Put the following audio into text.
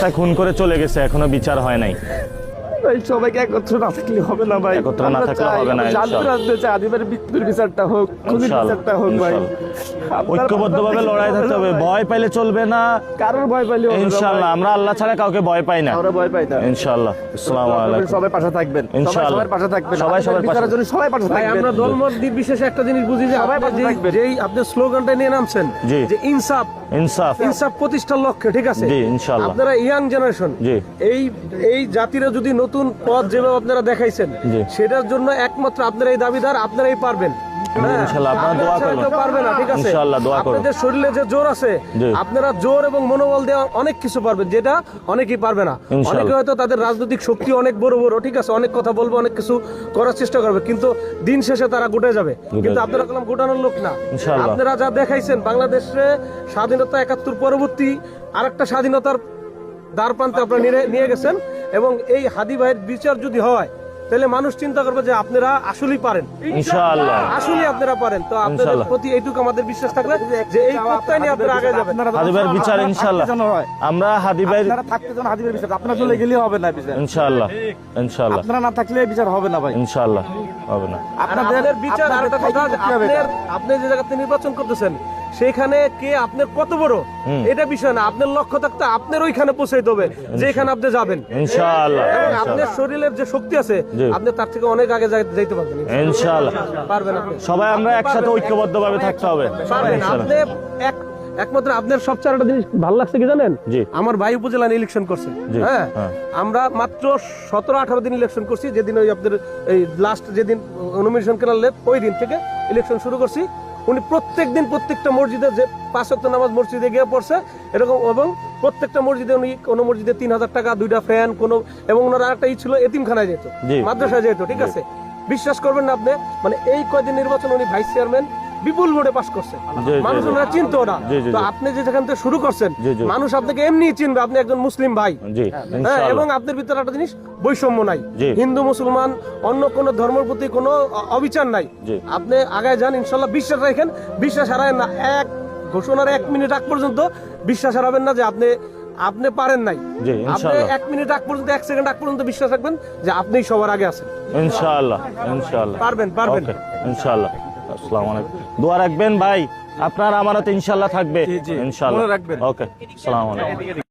তা খুন করে চলে গেছে এখনও বিচার হয় নাই। ভাই সবাইকে একত্র না থাকলে হবে না ভাই। একত্র না থাকলে হবে না, শান্তি চাই আদিবারে মৃত্যুর বিচারটা হোক খুনির বিচারটা হোক ভাই। ঐক্যবদ্ধভাবে লড়াই থাকতে হবে ভয় পাইলে চলবে না। কারোর ভয় পাইলে হবে ইনশাল্লাহ আমরা আল্লাহ ছাড়া কাউকে ভয় পাই না। আমরা ভয় পাই না। ইনশাল্লাহ আসসালামু আলাইকুম। সবাই পাশে থাকবেন। সবাই ইনশাআল্লাহ। সবার পাশে থাকবেন। সবাই সবার পাশে। জন্য সবাই পাশে থাকবেন। আমরা দলমত নির্বিশেষে একটা জিনিস বুঝি যে সবাই আপনি পাশে যেই- থাকবেন। যেই আপনি স্লোগানটা নিয়ে নামছেন যে ইনসাফ ইনসাফ ইনসাফ প্রতিষ্ঠার লক্ষ্যে ঠিক আছে জি, ইনশাআল্লাহ। আপনারা ইয়াং জেনারেশন জি। এই এই জাতিরা যদি নতুন পথ যেভাবে আপনারা দেখাইছেন সেটার জন্য একমাত্র আপনারা এই দাবিদার আপনারাই পারবেন ইনশাআল্লাহ, আপনারা আপনারা দোয়া ছাড়া করবেন। কেউ পারবে না ঠিক আছে? ইনশাআল্লাহ, দোয়া করবেন। আপনাদের শরীরে যে জোর আছে আপনারা জোর এবং মনোবল দেওয়া অনেক কিছু পারবেন যেটা অনেকেই পারবে না। অনেকে হয়তো তাদের রাজনৈতিক শক্তি অনেক বড় বড় ঠিক আছে? অনেক কথা বলবে অনেক কিছু করার চেষ্টা করবে কিন্তু দিন শেষে তারা গুটে যাবে। কিন্তু আপনারা কলম গোটানোর লোক না। আপনারা যা দেখাইছেন বাংলাদেশে স্বাধীনতা একাত্তর পরবর্তী আরেকটা স্বাধীনতার দ্বার প্রান্তে আপনারা নিয়ে- নিয়ে গেছেন এবং এই হাদি ভাইয়ের বিচার যদি হয় তাহলে মানুষ চিন্তা করবে যে আপনারা আসলেই পারেন। ইনশাআল্লাহ। আসলে আপনারা পারেন। তো আপনাদের প্রতি এইটুকু আমাদের বিশ্বাস থাকবে যে এই প্রত্যয় নিয়ে আপনারা আগে যাবেন। আপনারা যেন হাদি ভাইয়ের বিচার ইনশাআল্লাহ। আমরা হাদি ভাই আপনারা থাকতে যেন হাদিবের বিচার আপনারা চলে গেলে হবে না বিচার। ইনশাআল্লাহ। ইনশাআল্লাহ। আপনারা না থাকলে বিচার হবে না ভাই। ইনশাআল্লাহ। হবে না। আর আপনাদের বিচার আর একটা কথা আপনি যে জায়গাতে নির্বাচন করতেছেন সেখানে কে আপনার কত বড়? এটা বিষয় না। আপনার লক্ষ্য থাকতে আপনার ওইখানে পৌঁছাইতে হবে যেখানে আপনি যাবেন। ইনশাআল্লাহ এবং আপনার শরীরের যে শক্তি আছে আপনি তার থেকে অনেক আগে যাইতে পারবেন। ইনশাআল্লাহ। পারবেন আপনি। সবাই আমরা একসাথে ঐক্যবদ্ধভাবে থাকতে হবে। পারবেন। আপনি এক একমাত্র আপনার সবচেয়ে একটা জিনিস ভালো লাগছে কি জানেন? আমার ভাই উপজেলা ইলেকশন করছে হ্যাঁ? হ্যাঁ। আমরা মাত্র সতেরো আঠারো দিন ইলেকশন করছি যেদিন ওই আপনাদের এই লাস্ট যেদিন নমিনেশন কেনালে ওই দিন থেকে ইলেকশন শুরু করছি। উনি প্রত্যেক দিন প্রত্যেকটা মসজিদে যে পাঁচ সপ্তাহ নামাজ মসজিদে গিয়ে পড়ছে এরকম এবং প্রত্যেকটা মসজিদে উনি কোনো মসজিদে তিন হাজার টাকা দুইটা ফ্যান কোনো এবং ওনার আরেকটা ই ছিল এতিমখানায় যেত মাদ্রাসায় যেত ঠিক আছে? বিশ্বাস করবেন না আপনি মানে এই কয়দিন নির্বাচন উনি ভাইস চেয়ারম্যান বিপুল ভোটে পাস করছে। মানুষ ওনারা চিনতো না তো আপনি যে যেখান থেকে শুরু করছেন। মানুষ আপনাকে এমনি চিনবে আপনি একজন মুসলিম ভাই। হ্যাঁ এবং আপনার ভিতরে একটা জিনিস বৈষম্য নাই। হিন্দু মুসলমান অন্য কোন ধর্মের প্রতি কোনো অবিচার নাই। আপনি আগায় যান ইনশাল্লাহ বিশ্বাস রাখেন। বিশ্বাস হারায়েন না। এক ঘোষণার এক মিনিট আগ পর্যন্ত বিশ্বাস হারাবেন না যে আপনি আপনি পারেন নাই। আপনি এক মিনিট আগ পর্যন্ত এক সেকেন্ড আগ পর্যন্ত বিশ্বাস রাখবেন যে আপনি সবার আগে আছেন। ইনশাআল্লাহ ইনশাআল্লাহ। পারবেন, পারবেন। ইনশাআল্লাহ। আসসালামু আলাইকুম। দোয়া রাখবেন ভাই। আপনার আমানত ইনশাল্লাহ থাকবে। রাখবেন। ওকে সালাম আলাইকুম।